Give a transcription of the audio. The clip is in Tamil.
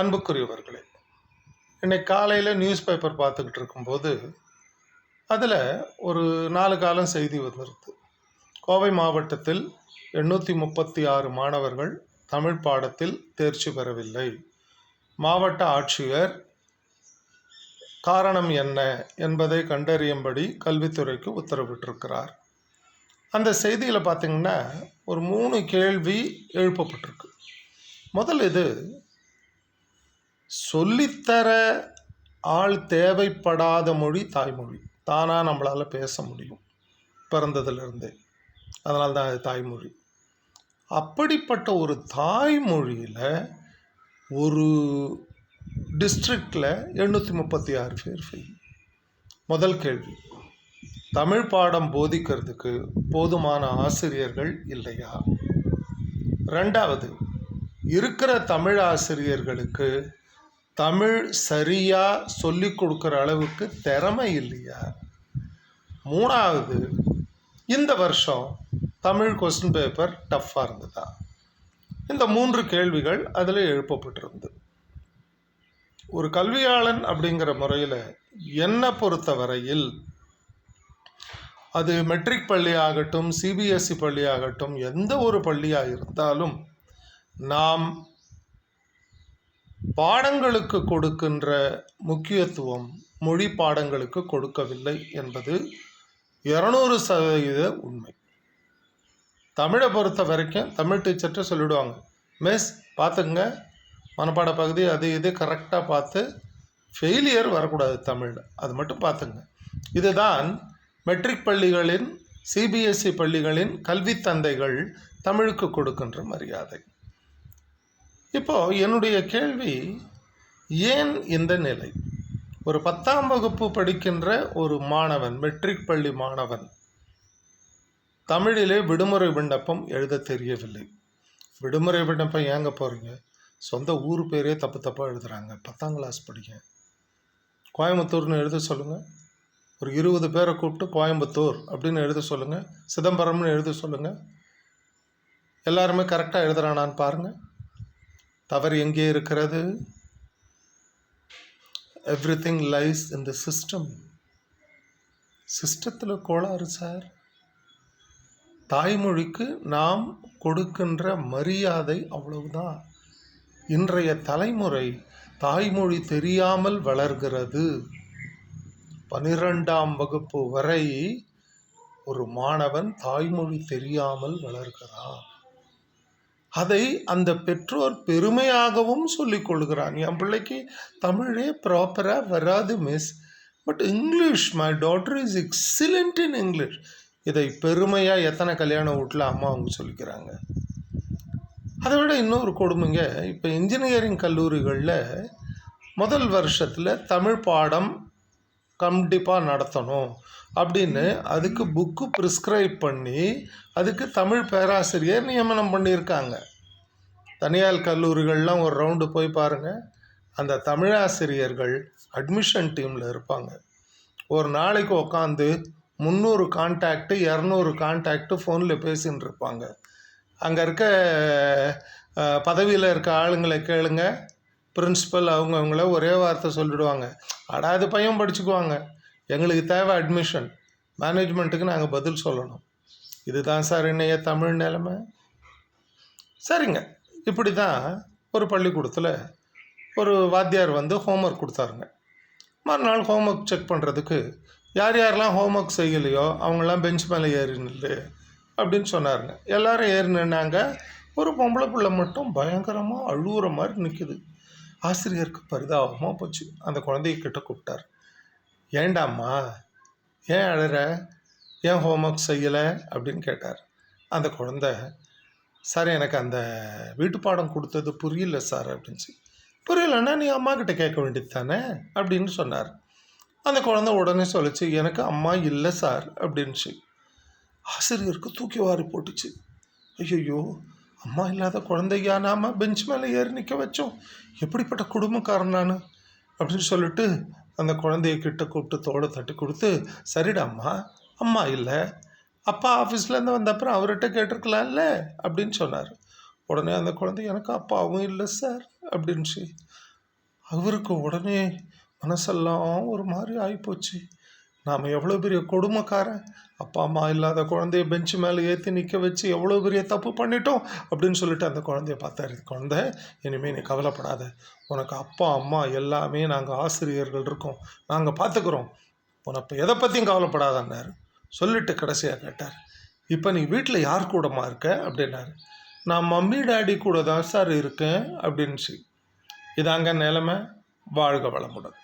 அன்புக்குரியவர்களே இன்னைக்கு காலையில் நியூஸ் பேப்பர் பார்த்துக்கிட்டு இருக்கும்போது அதில் ஒரு நாலு காலம் செய்தி வந்திருக்கு. கோவை மாவட்டத்தில் எண்ணூற்றி முப்பத்தி ஆறு மாணவர்கள் தமிழ் பாடத்தில் தேர்ச்சி பெறவில்லை. மாவட்ட ஆட்சியர் காரணம் என்ன என்பதை கண்டறியும்படி கல்வித்துறைக்கு உத்தரவிட்டிருக்கிறார். அந்த செய்தியில் பார்த்திங்கன்னா ஒரு மூணு கேள்வி எழுப்பப்பட்டிருக்கு. முதல் இது சொல்லித்தர ஆள் தேவைப்படாத மொழி தாய்மொழி. தானாக நம்மளால் பேச முடியும். பிறந்ததுலேருந்தே. அதனால தான் அது தாய்மொழி. அப்படிப்பட்ட ஒரு தாய்மொழியில் ஒரு டிஸ்ட்ரிக்டில் எண்ணூற்றி முப்பத்தி ஆறு பேர் ஃபெயில் முதல் கேள்வி. தமிழ் பாடம் போதிக்கிறதுக்கு போதுமான ஆசிரியர்கள் இல்லையா? ரெண்டாவது இருக்கிற தமிழ் ஆசிரியர்களுக்கு தமிழ் சரியாக சொல்லி கொடுக்குற அளவுக்கு திறமை இல்லையா? மூணாவது இந்த வருஷம் தமிழ் கொஸ்டின் பேப்பர் டஃப்பாக இருந்ததா? இந்த மூன்று கேள்விகள் அதில் எழுப்பப்பட்டிருந்து ஒரு கல்வியாளன் அப்படிங்கிற முறையில் என்னை பொறுத்த வரையில் அது மெட்ரிக் பள்ளி ஆகட்டும் சிபிஎஸ்சி பள்ளி ஆகட்டும் எந்த ஒரு பள்ளியாக இருந்தாலும் நாம் பாடங்களுக்கு கொடுக்கின்ற முக்கியத்துவம் மொழி பாடங்களுக்கு கொடுக்கவில்லை என்பது இரநூறு சதவீத உண்மை. தமிழை பொறுத்த வரைக்கும் தமிழ் டீச்சர்கிட்ட சொல்லிவிடுவாங்க மிஸ் பார்த்துங்க மனப்பாட பகுதி அது இது கரெக்டாக பார்த்து ஃபெயிலியர் வரக்கூடாது தமிழில் அது மட்டும் பார்த்துங்க இதுதான் மெட்ரிக் பள்ளிகளின் சிபிஎஸ்சி பள்ளிகளின் கல்வி தந்தைகள் தமிழுக்கு கொடுக்கின்ற மரியாதை. இப்போ என்னுடைய கேள்வி ஏன் இந்த நிலை? ஒரு பத்தாம் வகுப்பு படிக்கின்ற ஒரு மாணவன் மெட்ரிக் பள்ளி மாணவன் தமிழிலே விடுமுறை விண்ணப்பம் எழுத தெரியவில்லை. விடுமுறை விண்ணப்பம் ஏங்க போகிறீங்க சொந்த ஊர் பேரே தப்பு தப்பாக எழுதுறாங்க. பத்தாம் கிளாஸ் படிக்க கோயம்புத்தூர்னு எழுத சொல்லுங்கள் ஒரு இருபது பேரை கூப்பிட்டு கோயம்புத்தூர் அப்படின்னு எழுத சொல்லுங்கள் சிதம்பரம்னு எழுத சொல்லுங்கள் எல்லாருமே கரெக்டாக எழுதுறானான்னு பாருங்கள் தவறு எங்கே இருக்கிறது? Everything lies in the system சிஸ்டத்தில் கோளாறு சார். தாய்மொழிக்கு நாம் கொடுக்கின்ற மரியாதை அவ்வளவுதான். இன்றைய தலைமுறை தாய்மொழி தெரியாமல் வளர்கிறது. பனிரெண்டாம் வகுப்பு வரை ஒரு மாணவன் தாய்மொழி தெரியாமல் வளர்கிறான். அதை அந்த பெற்றோர் பெருமையாகவும் சொல்லிக் கொள்கிறான். என் பிள்ளைக்கு தமிழே ப்ராப்பராக வராது miss but English my daughter is excellent in English இதை பெருமையாக எத்தனை கல்யாண வீட்டில் அம்மா அவங்க சொல்லிக்கிறாங்க. அதை விட இன்னொரு கொடுமைங்க இப்போ இன்ஜினியரிங் கல்லூரிகளில் முதல் வருஷத்தில் தமிழ் பாடம் கண்டிப்பாக நடத்தணும். அப்படின்னு அதுக்கு புக்கு ப்ரிஸ்கிரைப் பண்ணி அதுக்கு தமிழ் பேராசிரியர் நியமனம் பண்ணியிருக்காங்க. தனியார் கல்லூரிகள்லாம் ஒரு ரவுண்டு போய் பாருங்கள் அந்த தமிழாசிரியர்கள் அட்மிஷன் டீமில் இருப்பாங்க. ஒரு நாளைக்கு உட்காந்து முந்நூறு கான்டாக்டு இரநூறு கான்டாக்டு ஃபோனில் பேசின்னு இருப்பாங்க. அங்கே இருக்க பதவியில் இருக்க ஆளுங்களை கேளுங்க. பிரின்ஸிபல் அவங்கவுங்கள ஒரே வார்த்தை சொல்லிடுவாங்க. அடாது பையன் படிச்சுக்குவாங்க. எங்களுக்கு தேவை அட்மிஷன் மேனேஜ்மெண்ட்டுக்கு நாங்கள் பதில் சொல்லணும். இதுதான் சார் இன்னைய தமிழ் நிலைமை. சரிங்க. இப்படி தான் ஒரு பள்ளிக்கூடத்தில் ஒரு வாத்தியார் வந்து ஹோம்ஒர்க் கொடுத்தாருங்க. மறுநாள் ஹோம்ஒர்க் செக் பண்ணுறதுக்கு யார் யாரெல்லாம் ஹோம்ஒர்க் செய்யலையோ அவங்களாம் பெஞ்ச் மேலே ஏறி நில்லு அப்படின்னு சொன்னாருங்க. எல்லாரும் ஏறி நின்னாங்க. ஒரு பொம்பளை பிள்ளை மட்டும் பயங்கரமாக அழுகுற மாதிரி நிற்குது ஆசிரியருக்கு பரிதாபமாக போச்சு. அந்த குழந்தைய கிட்ட கூப்பிட்டார். ஏண்டாம்மா ஏன் அழற? ஏன் ஹோம்ஒர்க் செய்யலை? அப்படின்னு கேட்டார். அந்த குழந்த சார் எனக்கு அந்த வீட்டு பாடம் கொடுத்தது புரியல சார் அப்படின்ச்சு புரியலன்னா நீ அம்மா கிட்ட கேட்க வேண்டியது தானே? அப்படின்னு சொன்னார். அந்த குழந்தை உடனே சொல்லிச்சு எனக்கு அம்மா இல்லை சார் அப்படின்ச்சு ஆசிரியருக்கு தூக்கி வாரி போட்டுச்சு. ஐயோ அம்மா இல்லாத குழந்தையா நாம் பெஞ்ச் மேலே ஏறி நிற்க வச்சோம். எப்படிப்பட்ட குடும்பக்காரன் நான் அப்படின்னு சொல்லிட்டு அந்த குழந்தைய கிட்ட கூப்பிட்டு தோட தட்டி கொடுத்து சரிடா அம்மா அம்மா இல்லை. அப்பா ஆஃபீஸ்லேருந்து வந்த அப்புறம் அவர்கிட்ட கேட்டிருக்கலாம்ல அப்படின்னு சொன்னார். உடனே அந்த குழந்தை எனக்கு அப்பாவும் இல்லை சார் அப்படின்ச்சு அவருக்கு உடனே மனசெல்லாம் ஒரு மாதிரி ஆகிப்போச்சு நாம் எவ்வளோ பெரிய கொடுமைக்காரன்? அப்பா அம்மா இல்லாத குழந்தைய பெஞ்சு மேலே ஏற்றி நிற்க வச்சு எவ்வளோ பெரிய தப்பு பண்ணிட்டோம்? அப்படின்னு சொல்லிட்டு அந்த குழந்தைய பார்த்தாரு. குழந்தை இனிமேல் நீ கவலைப்படாத. உனக்கு அப்பா அம்மா எல்லாமே நாங்கள் ஆசிரியர்கள் இருக்கோம். நாங்கள் பார்த்துக்குறோம் உனக்கு எதை பற்றியும் கவலைப்படாதன்னார். சொல்லிட்டு கடைசியாக கேட்டார். இப்போ நீ வீட்டில் யார் கூடமா இருக்க? அப்படின்னாரு. நான் மம்மி டாடி கூட தான் சார் இருக்கேன். அப்படின்னுச்சு இதாங்க நிலமை. வாழ்க வளமுடன்.